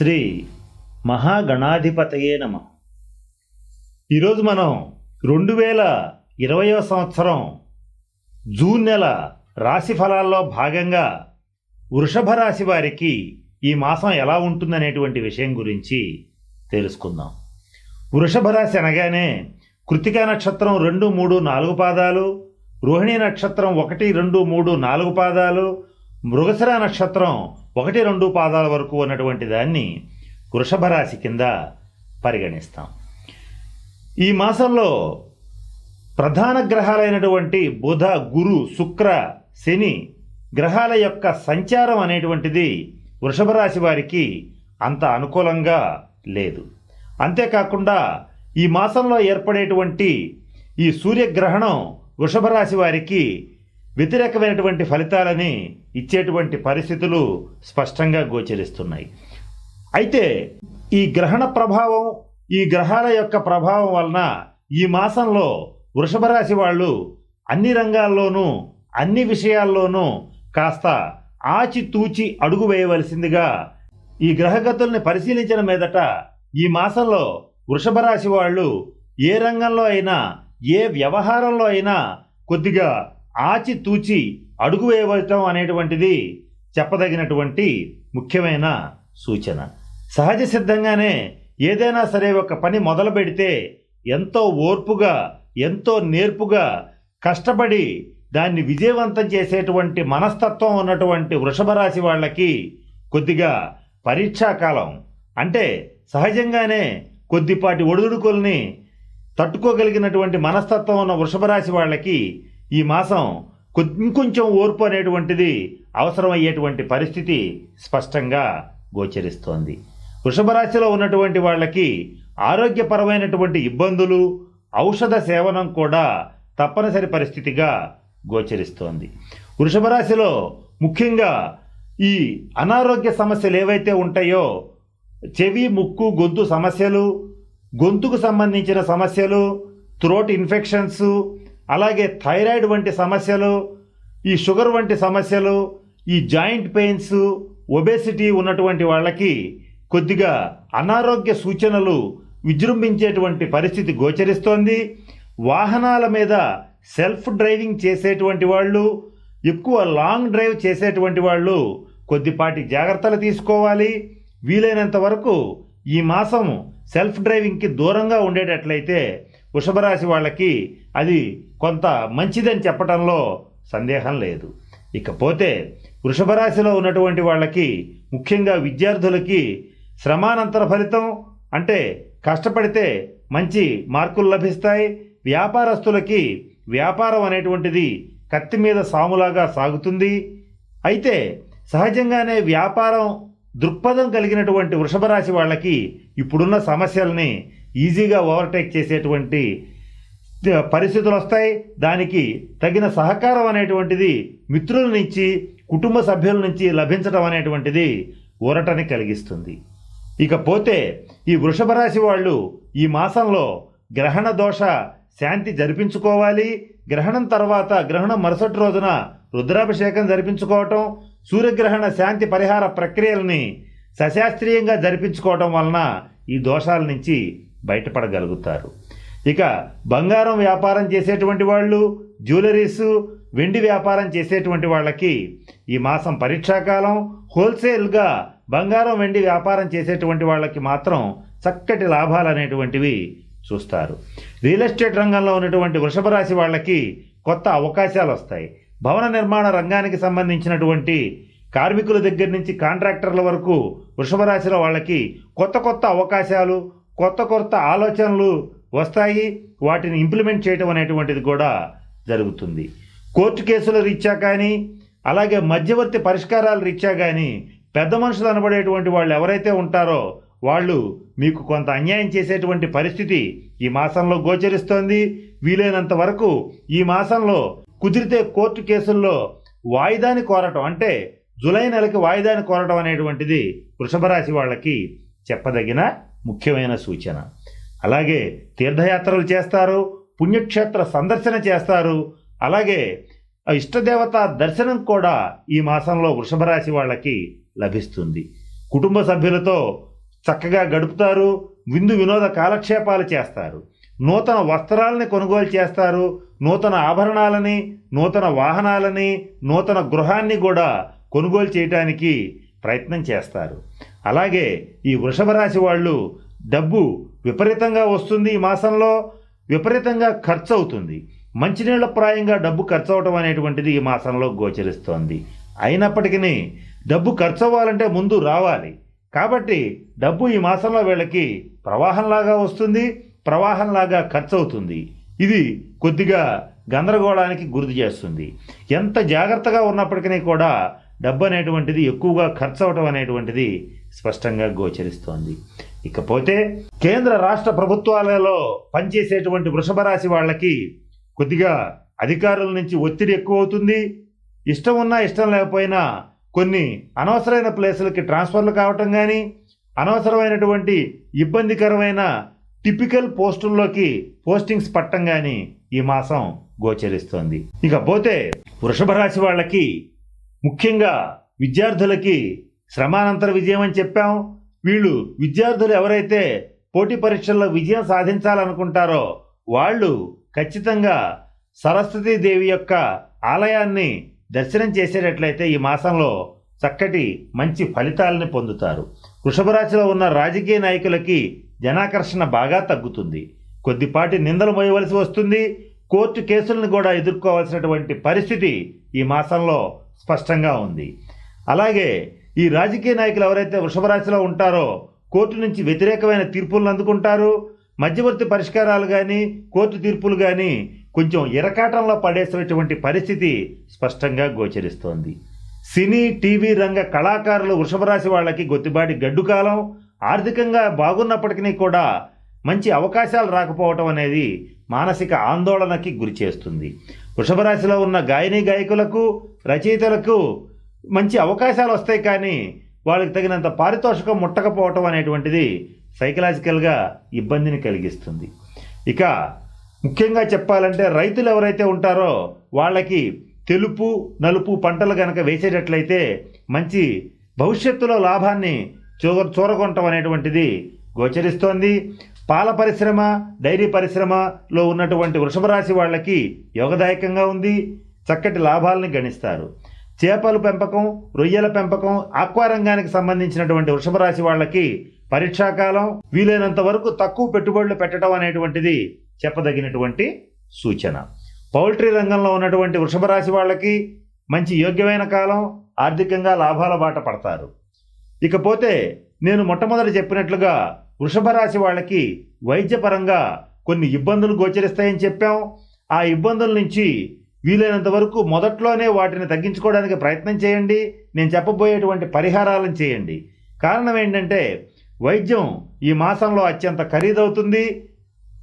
శ్రీ మహాగణాధిపతయే నమ. ఈరోజు మనం రెండు వేల ఇరవయవ సంవత్సరం జూన్ నెల రాశి ఫలాల్లో భాగంగా వృషభ రాశి వారికి ఈ మాసం ఎలా ఉంటుందనేటువంటి విషయం గురించి తెలుసుకుందాం. వృషభ రాశి అనగానే కృతికా నక్షత్రం రెండు మూడు నాలుగు పాదాలు రోహిణి నక్షత్రం ఒకటి రెండు మూడు నాలుగు పాదాలు మృగశిర నక్షత్రం ఒకటి రెండు పాదాల వరకు ఉన్నటువంటి దాన్ని వృషభ రాశి కింద పరిగణిస్తాం. ఈ మాసంలో ప్రధాన గ్రహాలైనటువంటి బుధ గురు శుక్ర శని గ్రహాల యొక్క సంచారం అనేటువంటిది వృషభ రాశి వారికి అంత అనుకూలంగా లేదు. అంతేకాకుండా ఈ మాసంలో ఏర్పడేటువంటి ఈ సూర్యగ్రహణం వృషభ రాశి వారికి వ్యతిరేకమైనటువంటి ఫలితాలని ఇచ్చేటువంటి పరిస్థితులు స్పష్టంగా గోచరిస్తున్నాయి. అయితే ఈ గ్రహణ ప్రభావం ఈ గ్రహాల యొక్క ప్రభావం వలన ఈ మాసంలో వృషభ రాశి వాళ్ళు అన్ని రంగాల్లోనూ అన్ని విషయాల్లోనూ కాస్త ఆచితూచి అడుగు వేయవలసిందిగా ఈ గ్రహగతుల్ని పరిశీలించిన మీదట ఈ మాసంలో వృషభ రాశి వాళ్ళు ఏ రంగంలో అయినా ఏ వ్యవహారంలో అయినా కొద్దిగా ఆచితూచి అడుగు వేయవటం అనేటువంటిది చెప్పదగినటువంటి ముఖ్యమైన సూచన. సహజ సిద్ధంగానే ఏదైనా సరే ఒక పని మొదలు పెడితే ఎంతో ఓర్పుగా ఎంతో నేర్పుగా కష్టపడి దాన్ని విజయవంతం చేసేటువంటి మనస్తత్వం ఉన్నటువంటి వృషభ రాశి వాళ్ళకి కొద్దిగా పరీక్షాకాలం అంటే సహజంగానే కొద్దిపాటి ఒడిదుడుకుల్ని తట్టుకోగలిగినటువంటి మనస్తత్వం ఉన్న వృషభ రాశి వాళ్ళకి ఈ మాసం కొ- ఇంకొంచెం ఓర్పు అనేటువంటిది అవసరమయ్యేటువంటి పరిస్థితి స్పష్టంగా గోచరిస్తోంది. వృషభరాశిలో ఉన్నటువంటి వాళ్ళకి ఆరోగ్యపరమైనటువంటి ఇబ్బందులు ఔషధ సేవనం కూడా తప్పనిసరి పరిస్థితిగా గోచరిస్తోంది. వృషభరాశిలో ముఖ్యంగా ఈ అనారోగ్య సమస్యలు ఏవైతే ఉంటాయో చెవి ముక్కు గొంతు సమస్యలు గొంతుకు సంబంధించిన సమస్యలు థ్రోట్ ఇన్ఫెక్షన్స్ అలాగే థైరాయిడ్ వంటి సమస్యలు ఈ షుగర్ వంటి సమస్యలు ఈ జాయింట్ పెయిన్స్ ఒబేసిటీ ఉన్నటువంటి వాళ్ళకి కొద్దిగా అనారోగ్య సూచనలు విజృంభించేటువంటి పరిస్థితి గోచరిస్తోంది. వాహనాల మీద సెల్ఫ్ డ్రైవింగ్ చేసేటువంటి వాళ్ళు ఎక్కువ లాంగ్ డ్రైవ్ చేసేటువంటి వాళ్ళు కొద్దిపాటి జాగ్రత్తలు తీసుకోవాలి. వీలైనంత వరకు ఈ మాసం సెల్ఫ్ డ్రైవింగ్కి దూరంగా ఉండేటట్లయితే వృషభరాశి వాళ్ళకి అది కొంత మంచిదని చెప్పడంలో సందేహం లేదు. ఇకపోతే వృషభరాశిలో ఉన్నటువంటి వాళ్ళకి ముఖ్యంగా విద్యార్థులకి శ్రమానంతర ఫలితం అంటే కష్టపడితే మంచి మార్కులు లభిస్తాయి. వ్యాపారస్తులకి వ్యాపారం అనేటువంటిది కత్తి మీద సాములాగా సాగుతుంది. అయితే సహజంగానే వ్యాపారం దృక్పథం కలిగినటువంటి వృషభరాశి వాళ్ళకి ఇప్పుడున్న సమస్యల్ని ఈజీగా ఓవర్టేక్ చేసేటువంటి పరిస్థితులు వస్తాయి. దానికి తగిన సహకారం అనేటువంటిది మిత్రుల నుంచి కుటుంబ సభ్యుల నుంచి లభించడం అనేటువంటిది ఊరటని కలిగిస్తుంది. ఇకపోతే ఈ వృషభ రాశి వాళ్ళు ఈ మాసంలో గ్రహణ దోష శాంతి జరిపించుకోవాలి. గ్రహణం తర్వాత గ్రహణం మరుసటి రోజున రుద్రాభిషేకం జరిపించుకోవటం సూర్యగ్రహణ శాంతి పరిహార ప్రక్రియల్ని సశాస్త్రీయంగా జరిపించుకోవటం వలన ఈ దోషాల నుంచి బయటపడగలుగుతారు. ఇక బంగారం వ్యాపారం చేసేటువంటి వాళ్ళు జ్యువెలరీస్ వెండి వ్యాపారం చేసేటువంటి వాళ్ళకి ఈ మాసం పరీక్షాకాలం హోల్సేల్గా బంగారం వెండి వ్యాపారం చేసేటువంటి వాళ్ళకి మాత్రం చక్కటి లాభాలు అనేటువంటివి చూస్తారు. రియల్ ఎస్టేట్ రంగంలో ఉన్నటువంటి వృషభ రాశి వాళ్ళకి కొత్త అవకాశాలు వస్తాయి. భవన నిర్మాణ రంగానికి సంబంధించినటువంటి కార్మికుల దగ్గర నుంచి కాంట్రాక్టర్ల వరకు వృషభ రాశిలో వాళ్ళకి కొత్త కొత్త అవకాశాలు కొత్త కొత్త ఆలోచనలు వస్తాయి వాటిని ఇంప్లిమెంట్ చేయటం అనేటువంటిది కూడా జరుగుతుంది. కోర్టు కేసుల రీత్యా కానీ అలాగే మధ్యవర్తి పరిష్కారాల రీత్యా కానీ పెద్ద మనుషులు అనబడేటువంటి వాళ్ళు ఎవరైతే ఉంటారో వాళ్ళు మీకు కొంత అన్యాయం చేసేటువంటి పరిస్థితి ఈ మాసంలో గోచరిస్తోంది. వీలైనంత వరకు ఈ మాసంలో కుదిరితే కోర్టు కేసుల్లో వాయిదాని కోరటం అంటే జులై నెలకి వాయిదాని కోరటం అనేటువంటిది వృషభ రాశి వాళ్ళకి చెప్పదగిన ముఖ్యమైన సూచన. అలాగే తీర్థయాత్రలు చేస్తారు పుణ్యక్షేత్ర సందర్శన చేస్తారు. అలాగే ఇష్టదేవత దర్శనం కూడా ఈ మాసంలో వృషభ రాశి వాళ్ళకి లభిస్తుంది. కుటుంబ సభ్యులతో చక్కగా గడుపుతారు విందు వినోద కాలక్షేపాలు చేస్తారు. నూతన వస్త్రాలని కొనుగోలు చేస్తారు నూతన ఆభరణాలని నూతన వాహనాలని నూతన గృహాన్ని కూడా కొనుగోలు చేయడానికి ప్రయత్నం చేస్తారు. అలాగే ఈ వృషభ రాశి వాళ్ళు డబ్బు విపరీతంగా వస్తుంది ఈ మాసంలో విపరీతంగా ఖర్చు అవుతుంది మంచినీళ్ళ ప్రాయంగా డబ్బు ఖర్చు అవటం అనేటువంటిది ఈ మాసంలో గోచరిస్తోంది. అయినప్పటికీ డబ్బు ఖర్చు అవ్వాలంటే ముందు రావాలి. కాబట్టి డబ్బు ఈ మాసంలో వీళ్ళకి ప్రవాహంలాగా వస్తుంది ప్రవాహంలాగా ఖర్చు అవుతుంది ఇది కొద్దిగా గందరగోళానికి గుర్తు చేస్తుంది. ఎంత జాగ్రత్తగా ఉన్నప్పటికీ కూడా డబ్బు అనేటువంటిది ఎక్కువగా ఖర్చు అవటం అనేటువంటిది స్పష్టంగా గోచరిస్తోంది. ఇకపోతే కేంద్ర రాష్ట్ర ప్రభుత్వాలలో పనిచేసేటువంటి వృషభ రాశి వాళ్ళకి కొద్దిగా అధికారుల నుంచి ఒత్తిడి ఎక్కువ అవుతుంది ఇష్టం ఉన్నా ఇష్టం లేకపోయినా కొన్ని అనవసరమైన ప్లేసులకి ట్రాన్స్ఫర్లు కావటం కానీ అనవసరమైనటువంటి ఇబ్బందికరమైన టిపికల్ పోస్టుల్లోకి పోస్టింగ్స్ పట్టం కానీ ఈ మాసం గోచరిస్తోంది. ఇకపోతే వృషభ రాశి వాళ్ళకి ముఖ్యంగా విద్యార్థులకి శ్రమానంతర విజయం అని చెప్పాం. వీళ్ళు విద్యార్థులు ఎవరైతే పోటీ పరీక్షల్లో విజయం సాధించాలనుకుంటారో వాళ్ళు ఖచ్చితంగా సరస్వతీదేవి యొక్క ఆలయాన్ని దర్శనం చేసేటట్లయితే ఈ మాసంలో చక్కటి మంచి ఫలితాలని పొందుతారు. వృషభరాశిలో ఉన్న రాజకీయ నాయకులకి జనాకర్షణ బాగా తగ్గుతుంది. కొద్దిపాటి నిందలు మోయవలసి వస్తుంది. కోర్టు కేసులను కూడా ఎదుర్కోవాల్సినటువంటి పరిస్థితి ఈ మాసంలో స్పష్టంగా ఉంది. అలాగే ఈ రాజకీయ నాయకులు ఎవరైతే వృషభ రాశిలో ఉంటారో కోర్టు నుంచి వ్యతిరేకమైన తీర్పులను అందుకుంటారు. మధ్యవర్తి పరిష్కారాలు కానీ కోర్టు తీర్పులు కానీ కొంచెం ఇరకాటంలో పడేసినటువంటి పరిస్థితి స్పష్టంగా గోచరిస్తోంది. సినీ టీవీ రంగ కళాకారులు వృషభ రాశి వాళ్ళకి గొత్తిబాటి గడ్డుకాలం ఆర్థికంగా బాగున్నప్పటికీ కూడా మంచి అవకాశాలు రాకపోవటం అనేది మానసిక ఆందోళనకి గురి చేస్తుంది. వృషభ రాశిలో ఉన్న గాయని గాయకులకు రచయితలకు మంచి అవకాశాలు వస్తాయి కానీ వాళ్ళకి తగినంత పారితోషికం ముట్టకపోవటం అనేటువంటిది సైకలాజికల్గా ఇబ్బందిని కలిగిస్తుంది. ఇక ముఖ్యంగా చెప్పాలంటే రైతులు ఎవరైతే ఉంటారో వాళ్ళకి తెలుపు నలుపు పంటలు కనుక వేసేటట్లయితే మంచి భవిష్యత్తులో లాభాన్ని చూ చూరగొనటం అనేటువంటిది గోచరిస్తోంది. పాల పరిశ్రమ డైరీ పరిశ్రమలో ఉన్నటువంటి వృషభ రాశి వాళ్ళకి యోగదాయకంగా ఉంది చక్కటి లాభాలని గణిస్తారు. చేపల పెంపకం రొయ్యల పెంపకం ఆక్వా రంగానికి సంబంధించినటువంటి వృషభ రాశి వాళ్ళకి పరీక్షాకాలం వీలైనంత వరకు తక్కువ పెట్టుబడులు పెట్టడం అనేటువంటిది చెప్పదగినటువంటి సూచన. పౌల్ట్రీ రంగంలో ఉన్నటువంటి వృషభ రాశి వాళ్ళకి మంచి యోగ్యమైన కాలం ఆర్థికంగా లాభాల బాట పడతారు. ఇకపోతే నేను మొట్టమొదటి చెప్పినట్లుగా వృషభ రాశి వాళ్ళకి వైద్యపరంగా కొన్ని ఇబ్బందులు గోచరిస్తాయని చెప్పాం. ఆ ఇబ్బందుల నుంచి వీలైనంత వరకు మొదట్లోనే వాటిని తగ్గించుకోవడానికి ప్రయత్నం చేయండి. నేను చెప్పబోయేటువంటి పరిహారాలను చేయండి. కారణం ఏంటంటే వైద్యం ఈ మాసంలో అత్యంత ఖరీదవుతుంది.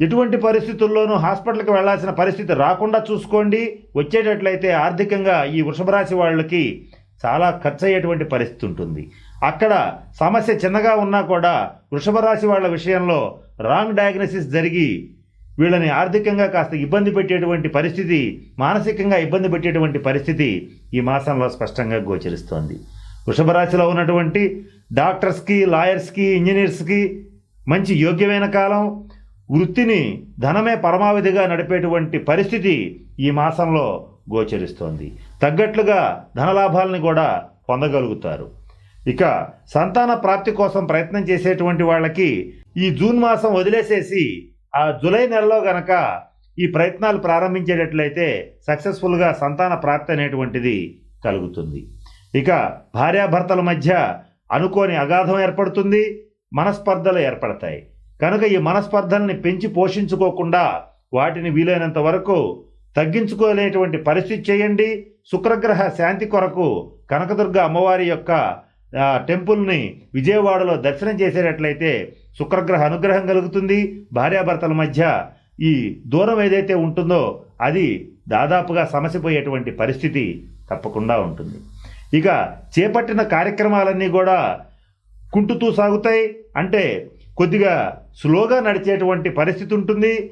ఎటువంటి పరిస్థితుల్లోనూ హాస్పిటల్కి వెళ్ళాల్సిన పరిస్థితి రాకుండా చూసుకోండి. వచ్చేటట్లయితే ఆర్థికంగా ఈ వృషభ రాశి వాళ్ళకి చాలా ఖర్చు అయ్యేటువంటి పరిస్థితి ఉంటుంది. అక్కడ సమస్య చిన్నగా ఉన్నా కూడా వృషభ రాశి వాళ్ళ విషయంలో రాంగ్ డయాగ్నోసిస్ జరిగి వీళ్ళని ఆర్థికంగా కాస్త ఇబ్బంది పెట్టేటువంటి పరిస్థితి మానసికంగా ఇబ్బంది పెట్టేటువంటి పరిస్థితి ఈ మాసంలో స్పష్టంగా గోచరిస్తోంది. వృషభ రాశిలో ఉన్నటువంటి డాక్టర్స్కి లాయర్స్కి ఇంజనీర్స్కి మంచి యోగ్యమైన కాలం వృత్తిని ధనమే పరమావధిగా నడిపేటువంటి పరిస్థితి ఈ మాసంలో గోచరిస్తోంది. తగ్గట్లుగా ధనలాభాలని కూడా పొందగలుగుతారు. ఇక సంతాన ప్రాప్తి కోసం ప్రయత్నం చేసేటువంటి వాళ్ళకి ఈ జూన్ మాసం వదిలేసేసి ఆ జూలై నెలలో గనక ఈ ప్రయత్నాలు ప్రారంభించేటట్లయితే సక్సెస్ఫుల్గా సంతాన ప్రాప్తి అనేటువంటిది కలుగుతుంది. ఇక భార్యాభర్తల మధ్య అనుకోని అగాధం ఏర్పడుతుంది మనస్పర్ధలు ఏర్పడతాయి. కనుక ఈ మనస్పర్ధల్ని పెంచి పోషించుకోకుండా వాటిని వీలైనంత వరకు తగ్గించుకోలేటువంటి పరిస్థితి చేయండి. శుక్రగ్రహ శాంతి కొరకు కనకదుర్గ అమ్మవారి యొక్క టెంపుల్ని విజయవాడలో దర్శనం చేసేటట్లయితే శుక్రగ్రహ అనుగ్రహం కలుగుతుంది. భార్యాభర్తల మధ్య ఈ దూరం ఏదైతే ఉంటుందో అది దాదాపుగా సమసిపోయేటువంటి పరిస్థితి తప్పకుండా ఉంటుంది. ఇక చేపట్టిన కార్యక్రమాలన్నీ కూడా కుంటుతూ సాగుతాయి. అంటే కొద్దిగా స్లోగా నడిచేటువంటి పరిస్థితి ఉంటుంది.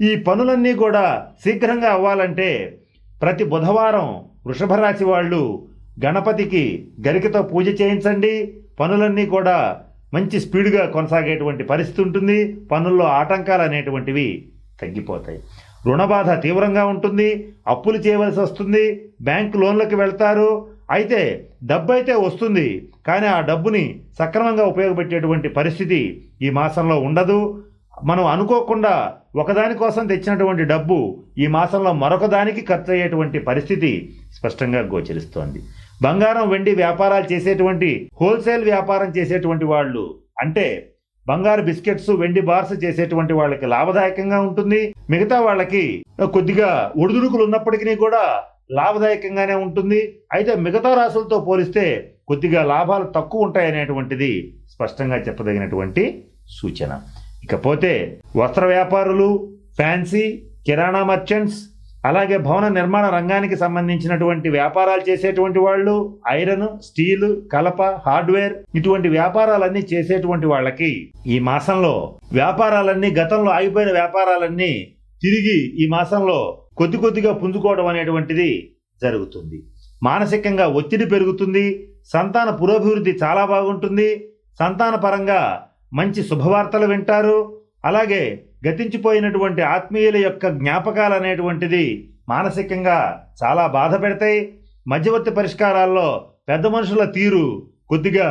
ఈ పనులన్నీ కూడా శీఘ్రంగా అవ్వాలంటే ప్రతి బుధవారం వృషభ రాశి వాళ్ళు గణపతికి గరికతో పూజ చేయించండి. పనులన్నీ కూడా మంచి స్పీడ్గా కొనసాగేటువంటి పరిస్థితి ఉంటుంది. పనుల్లో ఆటంకాలు అనేటువంటివి తగ్గిపోతాయి. రుణబాధ తీవ్రంగా ఉంటుంది. అప్పులు చేయవలసి వస్తుంది. బ్యాంకు లోన్లకు వెళ్తారు. అయితే డబ్బు అయితే వస్తుంది. కానీ ఆ డబ్బుని సక్రమంగా ఉపయోగపెట్టేటువంటి పరిస్థితి ఈ మాసంలో ఉండదు. మనం అనుకోకుండా ఒకదాని కోసం తెచ్చినటువంటి డబ్బు ఈ మాసంలో మరొక దానికి ఖర్చు అయ్యేటువంటి పరిస్థితి స్పష్టంగా గోచరిస్తోంది. బంగారం వెండి వ్యాపారాలు చేసేటువంటి హోల్సేల్ వ్యాపారం చేసేటువంటి వాళ్ళు. అంటే బంగారు బిస్కెట్స్ వెండి బార్స్ చేసేటువంటి వాళ్ళకి లాభదాయకంగా ఉంటుంది. మిగతా వాళ్ళకి కొద్దిగా ఒడిదుడుకులు ఉన్నప్పటికీ కూడా లాభదాయకంగానే ఉంటుంది. అయితే మిగతా రాసులతో పోలిస్తే కొద్దిగా లాభాలు తక్కువ ఉంటాయనేటువంటిది స్పష్టంగా చెప్పదగినటువంటి సూచన. ఇకపోతే వస్త్ర వ్యాపారులు ఫ్యాన్సీ కిరాణా మర్చెంట్స్ అలాగే భవన నిర్మాణ రంగానికి సంబంధించినటువంటి వ్యాపారాలు చేసేటువంటి వాళ్ళు ఐరన్ స్టీల్ కలప హార్డ్వేర్ ఇటువంటి వ్యాపారాలన్నీ చేసేటువంటి వాళ్ళకి ఈ మాసంలో వ్యాపారాలన్నీ గతంలో ఆగిపోయిన వ్యాపారాలన్నీ తిరిగి ఈ మాసంలో కొద్ది కొద్దిగా పుంజుకోవడం అనేటువంటిది జరుగుతుంది. మానసికంగా ఒత్తిడి పెరుగుతుంది సంతాన పురోభివృద్ధి చాలా బాగుంటుంది సంతాన పరంగా మంచి శుభవార్తలు వింటారు అలాగే గతించిపోయినటువంటి ఆత్మీయుల యొక్క జ్ఞాపకాలు అనేటువంటిది మానసికంగా చాలా బాధ పెడతాయి. మధ్యవర్తి పరిష్కారాల్లో పెద్ద మనుషుల తీరు కొద్దిగా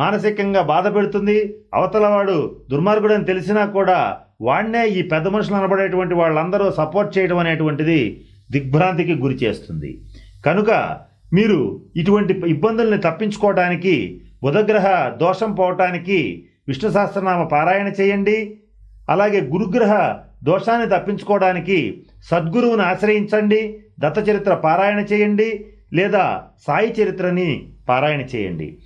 మానసికంగా బాధ పెడుతుంది. అవతలవాడు దుర్మార్గుడని తెలిసినా కూడా వాడినే ఈ పెద్ద మనుషులు అనబడేటువంటి వాళ్ళందరూ సపోర్ట్ చేయడం అనేటువంటిది దిగ్భ్రాంతికి గురి చేస్తుంది. కనుక మీరు ఇటువంటి ఇబ్బందుల్ని తప్పించుకోవడానికి బుధగ్రహ దోషం పోవటానికి విష్ణు సహస్రనామ పారాయణ చేయండి. అలాగే గురుగ్రహ దోషాన్ని తప్పించుకోవడానికి సద్గురువుని ఆశ్రయించండి దత్త చరిత్ర పారాయణ చేయండి లేదా సాయి చరిత్రని పారాయణ చేయండి.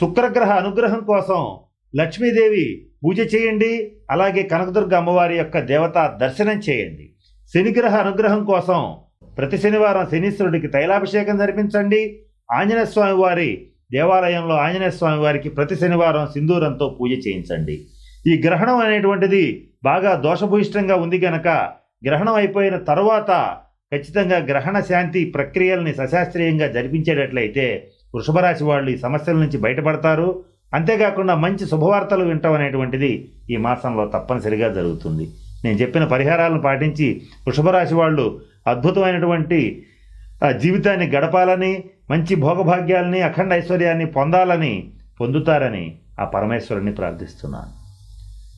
శుక్రగ్రహ అనుగ్రహం కోసం లక్ష్మీదేవి పూజ చేయండి అలాగే కనకదుర్గ అమ్మవారి యొక్క దేవత దర్శనం చేయండి. శనిగ్రహ అనుగ్రహం కోసం ప్రతి శనివారం శనీశ్వరుడికి తైలాభిషేకం జరిపించండి. ఆంజనేయ స్వామి వారి దేవాలయంలో ఆంజనేయ స్వామి వారికి ప్రతి శనివారం సింధూరంతో పూజ చేయించండి. ఈ గ్రహణం అనేటువంటిది బాగా దోషభూయిష్టంగా ఉంది గనక గ్రహణం అయిపోయిన తరువాత ఖచ్చితంగా గ్రహణ శాంతి ప్రక్రియల్ని సశాస్త్రీయంగా జరిపించేటట్లయితే వృషభరాశి వాళ్ళు ఈ సమస్యల నుంచి బయటపడతారు. అంతేకాకుండా మంచి శుభవార్తలు వింటాం అనేటువంటిది ఈ మాసంలో తప్పనిసరిగా జరుగుతుంది. నేను చెప్పిన పరిహారాలను పాటించి వృషభరాశి వాళ్ళు అద్భుతమైనటువంటి జీవితాన్ని గడపాలని మంచి భోగభాగ్యాలని అఖండ ఐశ్వర్యాన్ని పొందాలని పొందుతారని ఆ పరమేశ్వరుని ప్రార్థిస్తున్నాను.